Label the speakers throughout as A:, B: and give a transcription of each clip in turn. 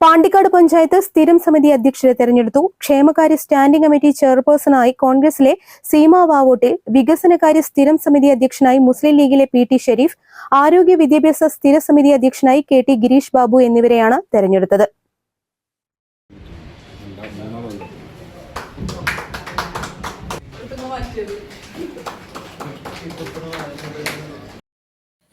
A: Pandikkad panchayat സ്ഥിരം സമിതി അധ്യക്ഷരെ തെരഞ്ഞെടുത്തു. ക്ഷേമകാര്യ സ്റ്റാൻഡിംഗ് കമ്മിറ്റി ചെയർപേഴ്സണായി കോൺഗ്രസിലെ സീമ വാവോട്ടിൽ വികസനകാര്യ സ്ഥിരം സമിതി അധ്യക്ഷനായി മുസ്ലിം ലീഗിലെ പി ടി ഷെരീഫ് ആരോഗ്യ വിദ്യാഭ്യാസ സ്ഥിര സമിതി അധ്യക്ഷനായി കെ ടി ഗിരീഷ് ബാബു എന്നിവരെയാണ് തെരഞ്ഞെടുത്തത്.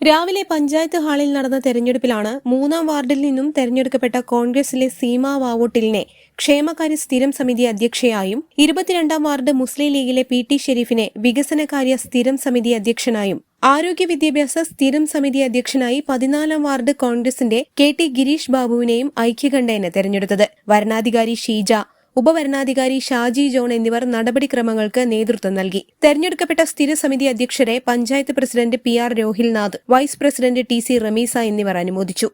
A: രാവിലെ പഞ്ചായത്ത് ഹാളിൽ നടന്ന തെരഞ്ഞെടുപ്പിലാണ് മൂന്നാം വാർഡിൽ നിന്നും തെരഞ്ഞെടുക്കപ്പെട്ട കോൺഗ്രസിലെ സീമ വാവോട്ടിലിനെ ക്ഷേമകാര്യ സ്ഥിരം സമിതി അധ്യക്ഷയായും ഇരുപത്തിരണ്ടാം വാർഡ് മുസ്ലിം ലീഗിലെ പി ടി ഷെരീഫിനെ വികസനകാര്യ സ്ഥിരം സമിതി അധ്യക്ഷനായും ആരോഗ്യ വിദ്യാഭ്യാസ സ്ഥിരം സമിതി അധ്യക്ഷനായി പതിനാലാം വാർഡ് കോൺഗ്രസിന്റെ കെ ടി ഗിരീഷ് ബാബുവിനെയും ഐക്യകണ്ഠേന തെരഞ്ഞെടുത്തത്. വരണാധികാരി ഷീജ ഉപവരണാധികാരി ഷാജി ജോൺ എന്നിവർ നടപടിക്രമങ്ങൾക്ക് നേതൃത്വം നൽകി. തെരഞ്ഞെടുക്കപ്പെട്ട സ്ഥിരസമിതി അധ്യക്ഷരെ panchayat president P R Rohilnath vice president T C Ramisa എന്നിവർ അനുമോദിച്ചു.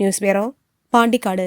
A: News bureau Pandikkad.